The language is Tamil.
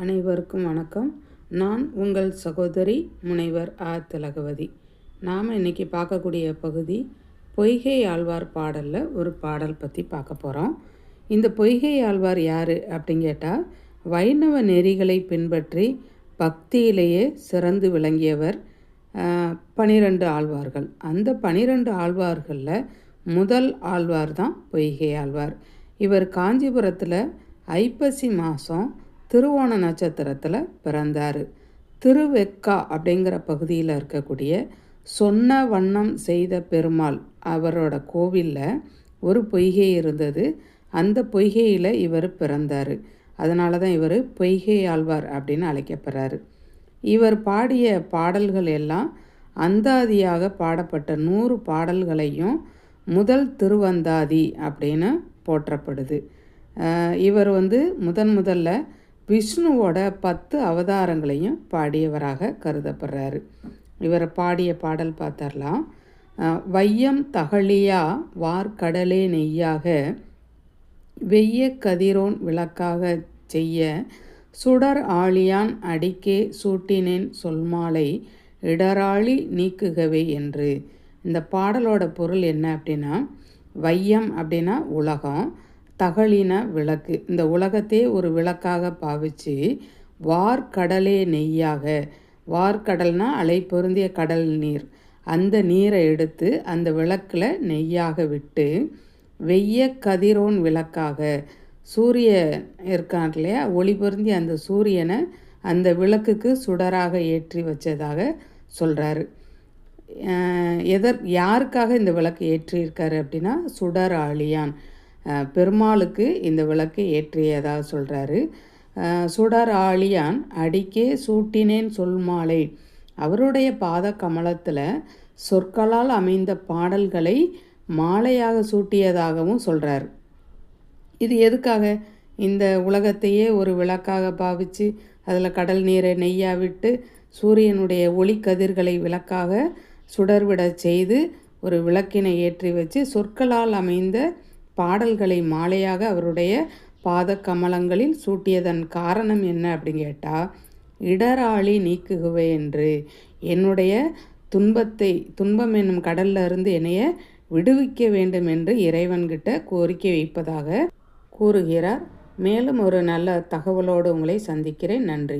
அனைவருக்கும் வணக்கம். நான் உங்கள் சகோதரி முனைவர் ஆ. திலகவதி. நாம் இன்றைக்கி பார்க்கக்கூடிய பகுதி பொய்கை ஆழ்வார் பாடலில் ஒரு பாடல் பற்றி பார்க்க போகிறோம் இந்த பொய்கை ஆழ்வார் யார் அப்படின்னு கேட்டால் வைணவ நெறிகளை பின்பற்றி பக்தியிலேயே சிறந்து விளங்கியவர் பனிரெண்டு ஆழ்வார்கள். அந்த பனிரெண்டு ஆழ்வார்களில் முதல் ஆழ்வார் தான் பொய்கை ஆழ்வார். இவர் காஞ்சிபுரத்தில் ஐப்பசி மாதம் திருவோண நட்சத்திரத்தில் பிறந்தார். திருவெக்கா அப்படிங்கிற பகுதியில் இருக்கக்கூடிய சொன்ன வண்ணம் செய்த பெருமாள் அவரோட கோவிலில் ஒரு பொய்கை இருந்தது. அந்த பொய்கையில் இவர் பிறந்தார். அதனால தான் இவர் பொய்கை ஆழ்வார் அப்படின்னு அழைக்கப்படுறாரு. இவர் பாடிய பாடல்கள் எல்லாம் அந்தாதியாக பாடப்பட்ட நூறு பாடல்களையும் முதல் திருவந்தாதி அப்படின்னு போற்றப்படுது. இவர் வந்து முதன் முதல்ல விஷ்ணுவோட பத்து அவதாரங்களையும் பாடியவராக கருதப்படுறாரு. இவர் பாடிய பாடல் பார்த்தரலாம் வையம் தகழியா வார்கடலே நெய்யாக வெய்ய கதிரோன் விளக்காக செய்ய சுடர் ஆழியான் அடிக்கே சூட்டினேன் சொல்மாலை இடராளி நீக்குகவே என்று. இந்த பாடலோட பொருள் என்ன அப்படின்னா வையம் அப்படின்னா உலகம் தகழின விளக்கு. இந்த உலகத்தையே ஒரு விளக்காக பாவிச்சு வார்கடலே நெய்யாக. வார்கடல்னா அலை பொருந்திய கடல் நீர். அந்த நீரை எடுத்து அந்த விளக்கில் நெய்யாக விட்டு வெய்ய கதிரோன் விளக்காக. சூரிய இருக்கான் இல்லையா? ஒளி பொருந்தி அந்த சூரியனை அந்த விளக்குக்கு சுடராக ஏற்றி வச்சதாக சொல்கிறாரு எதர் யாருக்காக இந்த விளக்கு ஏற்றியிருக்காரு அப்படின்னா சுடர் ஆழியான் பெருமாளுக்கு இந்த விளக்கு ஏற்றியதாக சொல்கிறாரு சுடர் ஆழியான் அடிக்கே சூட்டினேன் சொல்மாலை அவருடைய பாத கமலத்தில் சொற்களால் அமைந்த பாடல்களை மாலையாக சூட்டியதாகவும் சொல்கிறார் இது எதுக்காக? இந்த உலகத்தையே ஒரு விளக்காக பாவித்து அதில் கடல் நீரை நெய்யா விட்டு சூரியனுடைய ஒளி கதிர்களை விளக்காக சுடர்விட செய்து ஒரு விளக்கினை ஏற்றி வச்சு சொற்களால் அமைந்த பாடல்களை மாலையாக அவருடைய பாத கமலங்களில் சூட்டியதன் காரணம் என்ன அப்படின்னு கேட்டால் இடராளி நீக்குகுவே என்று. என்னுடைய துன்பத்தை துன்பம் என்னும் கடல்ல இருந்து என்னைய விடுவிக்க வேண்டும் என்று இறைவன்கிட்ட கோரிக்கை வைப்பதாக கூறுகிறார். மேலும் ஒரு நல்ல தகவலோடு உங்களை சந்திக்கிறேன். நன்றி.